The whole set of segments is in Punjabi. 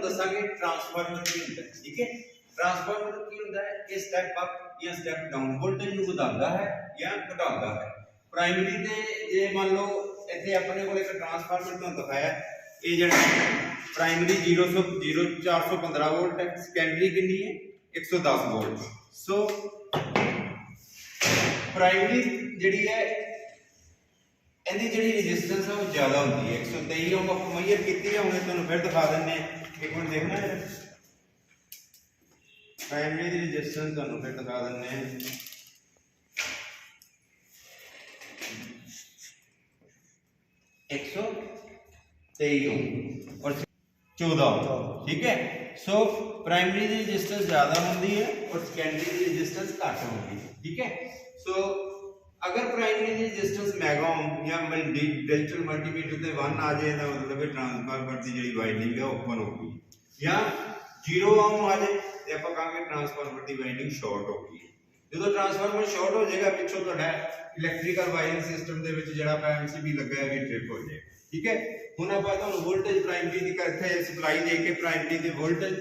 ਤੁਹਾਨੂੰ ਦੱਸਾਂਗੇ ਟਰਾਂਸਫਾਰਮਰ ਕੀ ਹੁੰਦਾ ਹੈ, ਠੀਕ ਹੈ? ਟਰਾਂਸਫਾਰਮਰ ਕੀ ਹੁੰਦਾ ਹੈ? ਇਹ ਸਟੈਪ ਅਪ ਜਾਂ ਸਟੈਪ ਡਾਊਨ ਵੋਲਟੇਜ ਨੂੰ ਵਧਾਉਂਦਾ ਹੈ ਜਾਂ ਘਟਾਉਂਦਾ ਹੈ। ਪ੍ਰਾਇਮਰੀ ਤੇ ਜੇ ਮੰਨ ਲਓ ਇੱਥੇ ਆਪਣੇ ਕੋਲ ਇੱਕ ਟਰਾਂਸਫਾਰਮਰ ਤੁਹਾਨੂੰ ਦਿਖਾਇਆ ਇਹ ਜਿਹੜਾ ਪ੍ਰਾਇਮਰੀ 0 ਤੋਂ 0 415 ਵੋਲਟ ਹੈ ਸੈਕੰਡਰੀ ਕਿੰਨੀ ਹੈ? 110 ਵੋਲਟ ਸੋ ਪ੍ਰਾਇਮਰੀ ਜਿਹੜੀ ਹੈ, ਇਹਦੀ ਜਿਹੜੀ ਰੈਜ਼ਿਸਟੈਂਸ ਹੈ ਉਹ ਜ਼ਿਆਦਾ ਹੁੰਦੀ ਹੈ। 123 ਓਮ ਆਪਾਂ ਮੈਜ਼ਰ ਕੀਤੀ ਹੈ ਹੁਣੇ ਤੁਹਾਨੂੰ ਫਿਰ ਦਿਖਾ ਦਿੰਨੇ ਹਾਂ। ਇੱਕ ਮਿੰਟ ਦੇਖਣਾ ਜਰਾ ਪ੍ਰਾਇਮਰੀ ਦੀ ਰੈਜ਼ਿਸਟੈਂਸ ਤੁਹਾਨੂੰ ਫਿਰ ਦਿਖਾ ਦਿੰਨੇ ਹਾਂ एक सौ तेईस ओम और चौदह ओम ठीक है सो प्राइमरी ਦੀ ਰੈਜ਼ਿਸਟੈਂਸ ਜ਼ਿਆਦਾ ਹੁੰਦੀ ਹੈ ਔਰ ਸੈਕੰਡਰੀ ਦੀ ਰੈਜ਼ਿਸਟੈਂਸ ਘੱਟ ਹੁੰਦੀ ਹੈ ਠੀਕ ਹੈ ਸੋ ਅਗਰ ਪ੍ਰਾਇਮਰੀ ਰੈਜ਼ਿਸਟੈਂਸ ਮੈਗਾ ਓਮ ਜਾਂ ਡਿਜੀਟਲ ਮਲਟੀਮੀਟਰ ਤੇ 1 ਆ ਜਾਏ ਤਾਂ ਮਤਲਬ ਇਹ ਟਰਾਂਸਫਾਰਮਰ ਦੀ ਜਿਹੜੀ ਵਾਈਂਡਿੰਗ ਹੈ ਓਪਨ ਹੋ ਗਈ ਜਾਂ 0 ਓਮ ਆ ਜਾਏ ਤੇ ਆਪਾਂ ਕਹਾਂਗੇ ਟਰਾਂਸਫਾਰਮਰ ਦੀ ਵਾਈਂਡਿੰਗ ਸ਼ਾਰਟ ਹੋ ਗਈ। ਜਦੋਂ ਟਰਾਂਸਫਾਰਮਰ ਸ਼ਾਰਟ ਹੋ ਜਾਏਗਾ, ਪਿੱਛੋਂ ਤੁਹਾਡਾ ਇਲੈਕਟ੍ਰੀਕਲ ਵਾਇਰਿੰਗ ਸਿਸਟਮ ਦੇ ਵਿੱਚ ਜਿਹੜਾ ਐਮਸੀਬੀ ਲੱਗਾ ਹੈ ਵੀ ਟ੍ਰਿਪ ਹੋ ਜਾਏਗਾ। ਠੀਕ ਹੈ? ਹੁਣ ਆਪਾਂ ਤੁਹਾਨੂੰ ਵੋਲਟੇਜ ਪ੍ਰਾਇਮਰੀ ਦੀ ਕਰਕੇ ਸਪਲਾਈ ਦੇ ਕੇ ਪ੍ਰਾਇਮਰੀ ਦੀ ਵੋਲਟੇਜ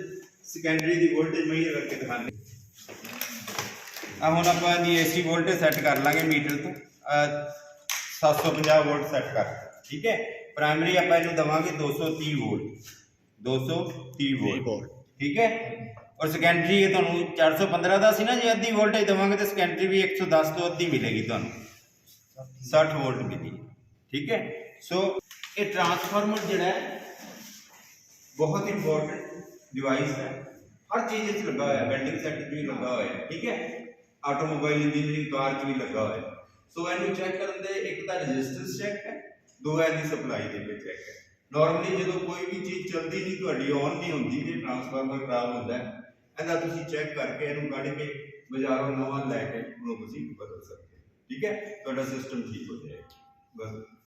ਸੈਕੰਡਰੀ ਦੀ ਵੋਲਟੇਜ ਮੇਜਰ ਕਰਕੇ ਦਿਖਾਣੇ ਆ ਹੁਣ ਆਪਾਂ ਦੀ ਏਸੀ ਵੋਲਟੇਜ ਸੈੱਟ ਕਰ ਲਾਂਗੇ ਮੀਟਰ ਤੋਂ। ਅਹ 750 ਵੋਲਟ ਸੈੱਟ ਕਰ। ਠੀਕ ਹੈ? ਪ੍ਰਾਇਮਰੀ ਆਪਾਂ ਇਹਨੂੰ ਦਵਾਂਗੇ 230 ਵੋਲਟ 230 ਵੋਲਟ ਠੀਕ ਹੈ? ਔਰ ਸੈਕੰਡਰੀ ਇਹ ਤੁਹਾਨੂੰ 415 ਦਾ ਸੀ ਨਾ ਜੇ ਅੱਧੀ ਵੋਲਟੇਜ ਦਵਾਂਗੇ ਤਾਂ ਸੈਕੰਡਰੀ ਵੀ 110 ਤੋਂ ਅੱਧੀ ਮਿਲੇਗੀ ਤੁਹਾਨੂੰ। 60 ਵੋਲਟ ਮਿਲੀ। ਠੀਕ ਹੈ? ਸੋ ਇਹ ਟਰਾਂਸਫਾਰਮਰ ਜਿਹੜਾ ਹੈ ਬਹੁਤ ਇੰਪੋਰਟੈਂਟ ਡਿਵਾਈਸ ਹੈ। ਹਰ ਚੀਜ਼ ਵਿੱਚ ਲੱਗਾ ਹੋਇਆ ਹੈ ਵੈਲਡਿੰਗ ਸੈੱਟ ਵੀ ਲੱਗਾ ਹੋਇਆ। ਹੈ ਠੀਕ ਹੈ? ਆਟੋਮੋਬਾਈਲ ਇੰਜੀਨੀਅਰਿੰਗ ਕਾਰ ਵੀ ਲੱਗਾ ਹੋਇਆ। ਸੋ ਇਹਨੂੰ ਚੈੱਕ ਕਰਨ ਦੇ ਇੱਕ ਤਾਂ ਰੈਜ਼ਿਸਟੈਂਸ ਚੈੱਕ ਹੈ, ਦੋ ਇਹਦੀ ਸਪਲਾਈ ਦੇ ਵਿੱਚ ਚੈੱਕ ਹੈ। ਨਾਰਮਲੀ ਜਦੋਂ ਕੋਈ ਵੀ ਚੀਜ਼ ਚੱਲਦੀ ਨਹੀਂ, ਤੁਹਾਡੀ ਔਨ ਨਹੀਂ ਹੁੰਦੀ, ਜੇ ਟਰਾਂਸਫਾਰਮਰ ਖਰਾਬ ਹੁੰਦਾ ਹੈ, ਇਹਦਾ ਤੁਸੀਂ ਚੈੱਕ ਕਰਕੇ ਇਹਨੂੰ ਕੱਢ ਕੇ ਬਾਜ਼ਾਰੋਂ ਨਵਾਂ ਲੈ ਕੇ ਉਹਨੂੰ ਤੁਸੀਂ ਬਦਲ ਸਕਦੇ ਹੋ। ਠੀਕ ਹੈ? ਤੁਹਾਡਾ ਸਿਸਟਮ ਠੀਕ ਹੋ ਜਾਏਗਾ। ਬਸ।